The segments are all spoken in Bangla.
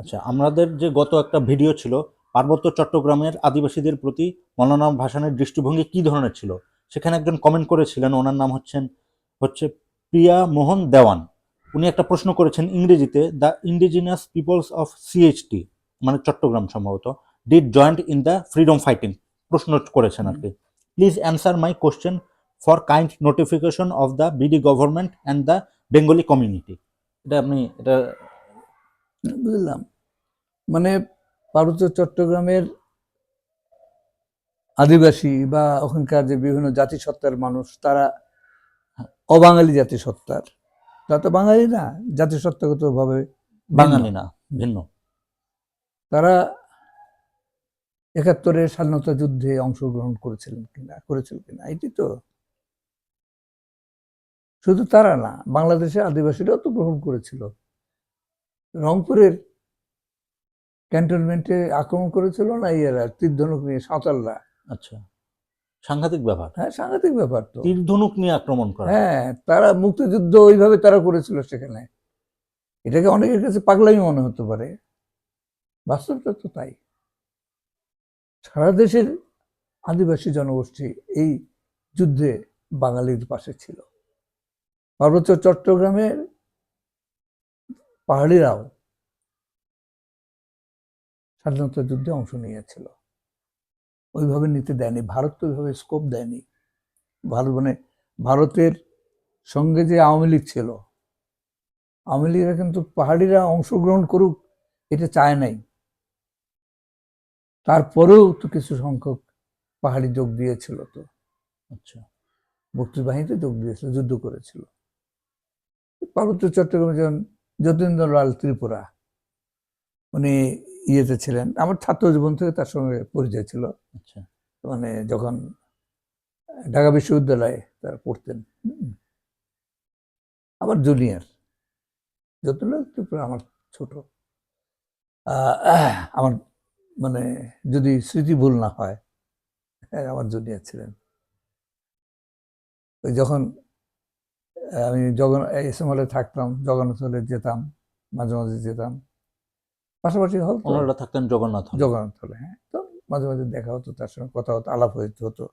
আচ্ছা আমাদের যে গত একটা ভিডিও ছিল, পার্বত্য চট্টগ্রামের আদিবাসীদের প্রতি মৌলানা ভাসানের দৃষ্টিভঙ্গি কি ধরনের ছিল? সেখানে একজন কমেন্ট করেছিলেন, ওনার নাম হচ্ছেন, হচ্ছে প্রিয়া মোহন দেওয়ান। উনি একটা প্রশ্ন করেছেন ইংরেজিতে the indigenous peoples of CHT মানে চট্টগ্রাম সম্ভবত did joint in the freedom fighting প্রশ্ন করেছেন আর কি। Please answer my question for kind notification of the BD government and the Bengali community এটা আপনি, এটা বুঝলাম। মানে পার্বত্য চট্টগ্রামের আদিবাসী বা ওখানকার যে বিভিন্ন জাতিসত্তার মানুষ তারা অবাঙালি জাতিসত্তার। তারা তো বাঙালি না জাতিসত্তাগত ভাবে বাঙালি না ভিন্ন। তারা একাত্তরের স্বাধীনতা যুদ্ধে অংশগ্রহণ করেছিলেন কিনা করেছিল কিনা এটি তো শুধু তারা না বাংলাদেশের আদিবাসীরাও তো গ্রহণ করেছিল। রংপুরের ক্যান্টনমেন্টে আক্রমণ করেছিল না ইয়েরা তীর ধনুক নিয়ে সাঁওতালরা। আচ্ছা। সাংঘাতিক ব্যাপার। হ্যাঁ সাংঘাতিক ব্যাপার তো। তীর ধনুক নিয়ে আক্রমণ করা। হ্যাঁ তারা মুক্তিযুদ্ধ ওইভাবে তারা করেছিল সেখানে। এটাকে অনেকের কাছে পাগলামি মনে হতে পারে। বাস্তবটা তো তাই। সারা দেশের আদিবাসী জনগোষ্ঠী এই যুদ্ধে বাঙালির পাশে ছিল। পার্বত্য চট্টগ্রামের পাহাড়িরাও স্বাধীনতা যুদ্ধে অংশ নিয়েছিল। ওইভাবে নিতে দেয়নি, ভারত তো ওইভাবে স্কোপ দেয়নি। ভারত মানে ভারতের সঙ্গে যে আওয়ামী লীগ ছিল, আওয়ামী লীগরা কিন্তু পাহাড়িরা অংশগ্রহণ করুক, এটা চায় নাই। তারপরেও তো কিছু সংখ্যক পাহাড়ি যোগ দিয়েছিল তো। আচ্ছা মুক্তির বাহিনীতে যোগ দিয়েছিল, যুদ্ধ করেছিল। পার্বত্য চট্টগ্রামে যেমন যতীন্দ্র লাল ত্রিপুরা। উনি ইয়েতে ছিলেন। আমার ছাত্র জীবন থেকে তার সঙ্গে পরিচয় ছিল। আচ্ছা। মানে যখন ঢাকা বিশ্ববিদ্যালয়ে তারা পড়তেন। আমার জুনিয়র যতগুলো ত্রিপুরা আমার ছোট। আমার মানে যদি স্মৃতি ভুল না হয় হ্যাঁ, আমার জুনিয়র ছিলেন। যখন আমি জগন এস এম হলে থাকতাম জগন্নাথ হলে যেতাম মাঝে মাঝে যেতাম। পাশাপাশি হল। ওনারা থাকতেন জগন্নাথ জগন্নাথ হলে হ্যাঁ। তো মাঝে মাঝে দেখা হতো তার সঙ্গে কথা হতো আলাপ হইতে হতো।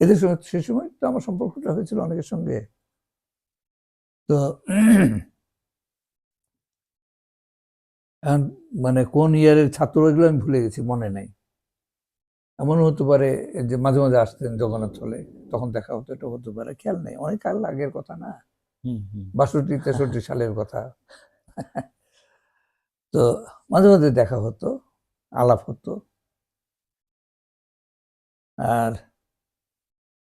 এদের সঙ্গে সে সময় তো আমার সম্পর্কটা হয়েছিল অনেকের সঙ্গে। তো মানে কোন ইয়ারের ছাত্র এগুলো আমি ভুলে গেছি মনে নাই। এমন হতে পারে যে মাঝে মাঝে আসতেন জগন্নাথ হলে তখন দেখা হতো এটা হতে পারে খেয়াল নেই অনেক কাল আগের কথা না। বাষট্টি তেষট্টি সালের কথা। তো মাঝে মাঝে দেখা হতো আলাপ হতো। আর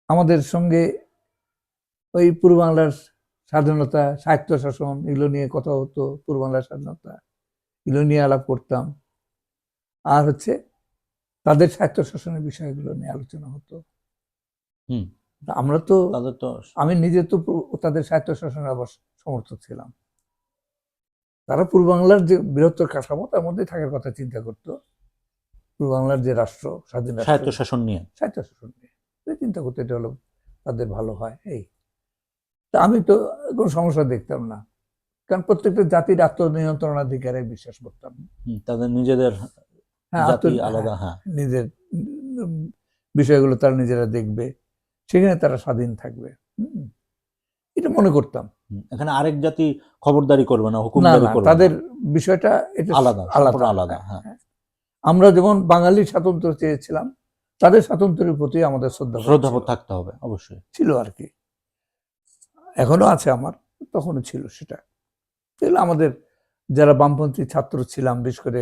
আমাদের সঙ্গে ওই পূর্ব বাংলার স্বাধীনতা সাহিত্য শাসন এগুলো নিয়ে কথা হতো পূর্ব বাংলার স্বাধীনতা এগুলো নিয়ে আলাপ করতাম। আর হচ্ছে তাদের সাহিত্য শাসনের বিষয়গুলো নিয়ে আলোচনা হতো। আমরা তো তাদের তো আমি নিজে তো তাদের সাহিত্য শাসনের আবার সমর্থক ছিলাম। তারা পূর্ব বাংলার যে বৃহত্তর কাঠামো তার মধ্যে থাকার কথা চিন্তা করতো। পূর্ব বাংলার যে রাষ্ট্র স্বাধীন রাষ্ট্র, সাহিত্য শাসন নিয়ে। সাহিত্য শাসন নিয়ে চিন্তা করতে এটা হলো তাদের ভালো হয় এই। তা আমি তো কোনো সমস্যা দেখতাম না। কারণ প্রত্যেকটা জাতির আত্মনিয়ন্ত্রণাধিকারে বিশ্বাস করতাম। তাদের নিজেদের জাতি আলাদা হ্যাঁ। নিজের বিষয়গুলো তারা নিজেরা দেখবে সেখানে তারা স্বাধীন থাকবে। হুম। এটা মনে করতাম। এখানে আরেক জাতি খবরদারি করবে না হুকুমদারি করবে তাদের বিষয়টা এটা আলাদা সম্পূর্ণ আলাদা হ্যাঁ আমরা যেমন বাঙালি স্বাতন্ত্র চেয়েছিলাম তাদের স্বাতন্ত্রের প্রতি আমাদের শ্রদ্ধা শ্রদ্ধাবোধ থাকতে হবে অবশ্যই। ছিল আর কি। এখনও আছে আমার তখনও ছিল সেটা। এগুলো আমাদের যারা বামপন্থী ছাত্র ছিলাম বিশেষ করে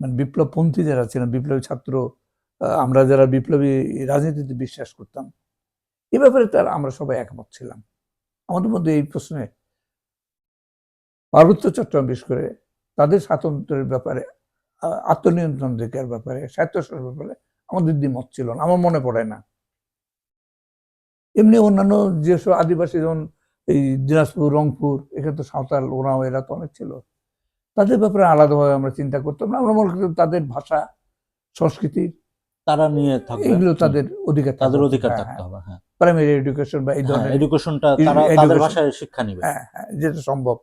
মানে বিপ্লবপন্থী যারা ছিলাম বিপ্লবী ছাত্র আমরা যারা বিপ্লবী রাজনীতিতে বিশ্বাস করতাম, এ ব্যাপারে তার আমরা সবাই একমত ছিলাম। আমাদের মধ্যে এই প্রশ্নে পার্বত্য চট্টগ্রাম বিশেষ করে তাদের স্বাতন্ত্রের ব্যাপারে আত্মনিয়ন্ত্রণ অধিকার ব্যাপারে, স্বায়ত্তশাসনের ব্যাপারে আমাদের দ্বিমত ছিল না, আমার মনে পড়ে না। এমনি অন্যান্য যেসব আদিবাসী যেমন এই দিনাজপুর, রংপুর, এখানে তো সাঁওতাল, ওরাও, এরা তো অনেক ছিল। তাদের ব্যাপারে আলাদাভাবে আমরা চিন্তা করতাম না। আমরা মনে করতাম তাদের ভাষা সংস্কৃতি তারা নিয়ে থাকবে। এগুলো তাদের অধিকার তাদের অধিকার হ্যাঁ, থাকতে হবে হ্যাঁ। হ্যাঁ। প্রাইমারি এডুকেশন বা এই ধরনের এডুকেশনটা তারা তাদের ভাষায় শিক্ষা নিবে। হ্যাঁ হ্যাঁ যেটা সম্ভব।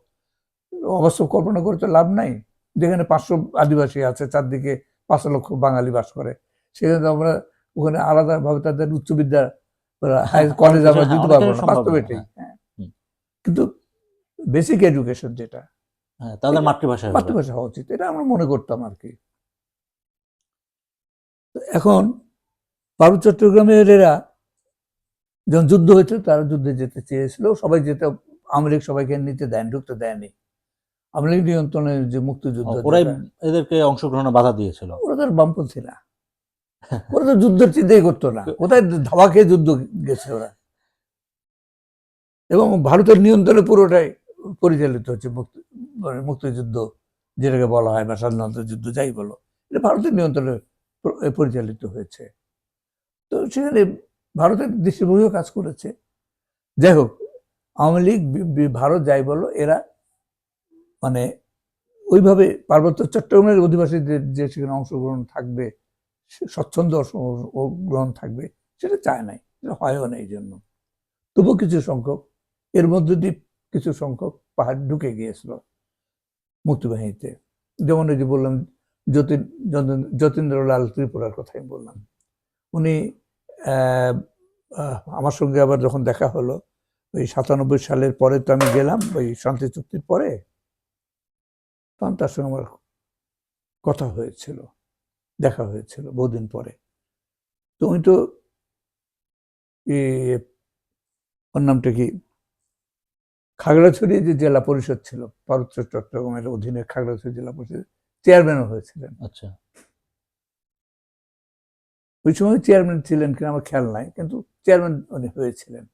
অবাস্তব কল্পনা করে তো লাভ নাই। যেখানে পাঁচশো আদিবাসী আছে চারদিকে পাঁচ লক্ষ বাঙালি বাস করে সেখানে আমরা ওখানে আলাদাভাবে তাদের উচ্চ বিদ্যা কলেজ আমরা হ্যাঁ, দিতে পারব না বাস্তবে হ্যাঁ। হ্যাঁ। কিন্তু বেসিক এডুকেশন যেটা হ্যাঁ তাদের মাতৃভাষা মাতৃভাষা হওয়া উচিত এটা আমরা মনে করতাম আর কি। এখন পার্বত্য চট্টগ্রামের এরা যখন যুদ্ধ হয়েছে তারা যুদ্ধে যেতে চেয়েছিল। সবাই যেতে আওয়ামী লীগ সবাইকে নিতে দেন ঢুকতে দেয়নি। আওয়ামী লীগ নিয়ন্ত্রণে যে মুক্তিযুদ্ধ ওরাই এদেরকে অংশগ্রহণে বাধা দিয়েছিল। ওরা তো আর বামপন্থী না ওরা তো যুদ্ধের চিন্তাই করতো না। কোথায় ধাওয়া খেয়ে যুদ্ধ গেছে ওরা? এবং ভারতের নিয়ন্ত্রণে পুরোটাই পরিচালিত হচ্ছে মুক্তি মানে মুক্তিযুদ্ধ, যেটাকে বলা হয় বা স্বাধীনতা যুদ্ধ, যাই বলো, এটা ভারতের নিয়ন্ত্রণে পরিচালিত হয়েছে। তো সেখানে ভারতের দৃষ্টিভঙ্গিও কাজ করেছে। যাই হোক, আওয়ামী লীগ ভারত যাই বলো, এরা মানে ওইভাবে পার্বত্য চট্টগ্রামের অধিবাসীদের যে সেখানে অংশগ্রহণ থাকবে স্বচ্ছন্দ গ্রহণ থাকবে, সেটা চায় নাই, সেটা হয়ও না এই জন্য তবুও কিছু সংখ্যক, এর মধ্যে দিয়ে কিছু সংখ্যক পাহাড় ঢুকে গিয়েছিল মুক্তিবাহিনীতে। যেমন ওই যে বললাম যতীন, যতীন- যতীন্দ্রলাল ত্রিপুরার কথাই বললাম। উনি আমার সঙ্গে আবার যখন দেখা হলো, ওই সাতানব্বই সালের পরে তো আমি গেলাম, ওই শান্তি চুক্তির পরে, তখন তার সঙ্গে আমার কথা হয়েছিল, দেখা হয়েছিল বহুদিন পরে। তো উনি তো ওর নামটা কি? খাগড়াছড়ি যে জেলা পরিষদ ছিল পার্বত্য চট্টগ্রামের অধীনে খাগড়াছড়ি জেলা পরিষদ চেয়ারম্যানও হয়েছিলেন। আচ্ছা। ওই সময় চেয়ারম্যান ছিলেন কিনা আমার খেয়াল নাই কিন্তু চেয়ারম্যান উনি হয়েছিলেন।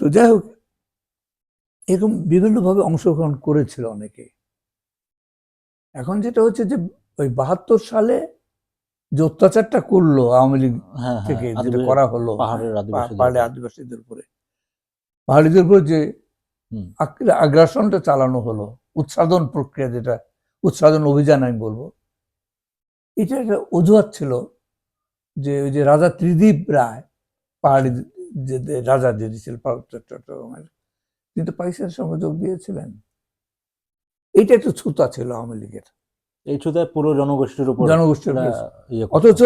তো যাই হোক এরকম বিভিন্নভাবে অংশগ্রহণ করেছিল অনেকে। এখন যেটা হচ্ছে যে ওই বাহাত্তর সালে যে অত্যাচারটা করল আওয়ামী লীগ হ্যাঁ হ্যাঁ থেকে যেটা করা হলো পাহাড়ের আদিবাসীদের উপর। পাহাড়িদের উপর যে আগ্রাসনটা চালানো হলো উৎসাদন প্রক্রিয়া যেটা উৎসাদন অভিযান আমি বলব এটা একটা অজুহাত ছিল যে ওই যে রাজা ত্রিদীপ রায় পাহাড়ি যে রাজা যে ছিল চট্টগ্রামের কিন্তু পাকিস্তানের সঙ্গে যোগ দিয়েছিলেন। এটা একটা ছুতা ছিল আওয়ামী লীগের। এই ছুতায় পুরো জনগোষ্ঠীর উপর জনগোষ্ঠীর ইয়ে করতো। অথচ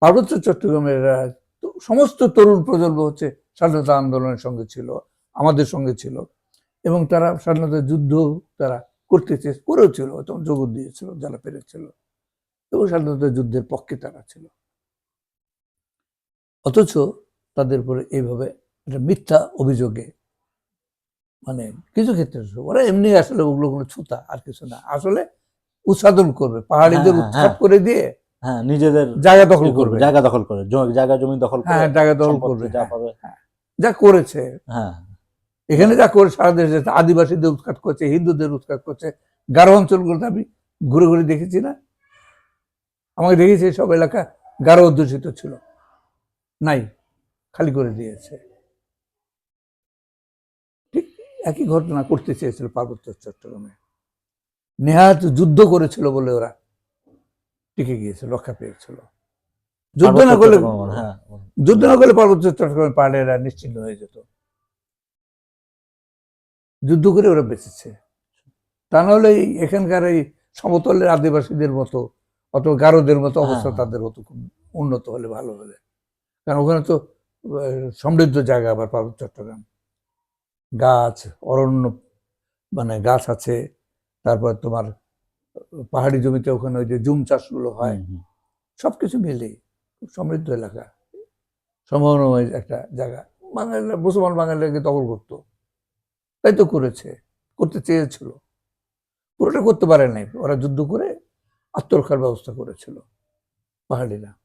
পার্বত্য চট্টগ্রামের তো- সমস্ত তরুণ প্রজন্ম হচ্ছে স্বাধীনতা আন্দোলনের সঙ্গে ছিল আমাদের সঙ্গে ছিল এবং তারা স্বাধীনতা যুদ্ধ তারা করতে চেয়ে করেও ছিল তখন যোগ দিয়েছিল যারা পেরেছিল এবং স্বাধীনতা যুদ্ধের পক্ষে তারা ছিল অথচ তাদের উপরে এইভাবে একটা মিথ্যা অভিযোগে মানে কিছু ক্ষেত্রে ওরা এমনি আসলে ওগুলো কোনো ছুতা আর কিছু না আসলে উৎসাদন করবে পাহাড়িদের হ্যাঁ, উৎখাত হ্যাঁ। করে দিয়ে হ্যাঁ নিজেদের জায়গা দখল করবে জায়গা দখল করে জায়গা জমি দখল করে হ্যাঁ জায়গা দখল করবে যা হ্যাঁ। পাবে যা করেছে। হ্যাঁ। এখানে যা করে সারা দেশে আদিবাসীদের উৎখাত করছে হিন্দুদের উৎখাত করছে। গারো অঞ্চলগুলোতে আমি ঘুরে ঘুরে দেখেছি না? আমাকে দেখেছি সব এলাকা গারো অধ্যুষিত ছিল। নাই খালি করে দিয়েছে। ঠিক একই ঘটনা করতে চেয়েছিল পার্বত্য চট্টগ্রামে। নেহাত যুদ্ধ করেছিল বলে ওরা টিকে গিয়েছিল রক্ষা পেয়েছিল। যুদ্ধ না করলে হ্যাঁ যুদ্ধ না করলে পার্বত্য চট্টগ্রামের পাহাড়েরা নিশ্চিন্ন হয়ে যেত। যুদ্ধ করে ওরা বেঁচেছে। তা নাহলে এখানকার এই সমতলের আদিবাসীদের মতো অত গারোদের মতো অবস্থা হ্যাঁ। তাদের হতো খুব উন্নত হলে ভালো হলে কারণ ওখানে তো সমৃদ্ধ জায়গা আবার পার্বত্য চট্টগ্রাম। গাছ অরণ্য মানে গাছ আছে তারপর তোমার পাহাড়ি জমিতে ওখানে ওই যে জুম চাষগুলো হয়। সবকিছু মিলেই। সমৃদ্ধ এলাকা। সম্ভাবনাময় একটা জায়গা। বাঙালিরা, মুসলমান বাঙালিরাকে দখল করতো। তাই তো করেছে। করতে চেয়েছিল। পুরোটা করতে পারে নাই। ওরা যুদ্ধ করে আত্মরক্ষার ব্যবস্থা করেছিল। পাহাড়িরা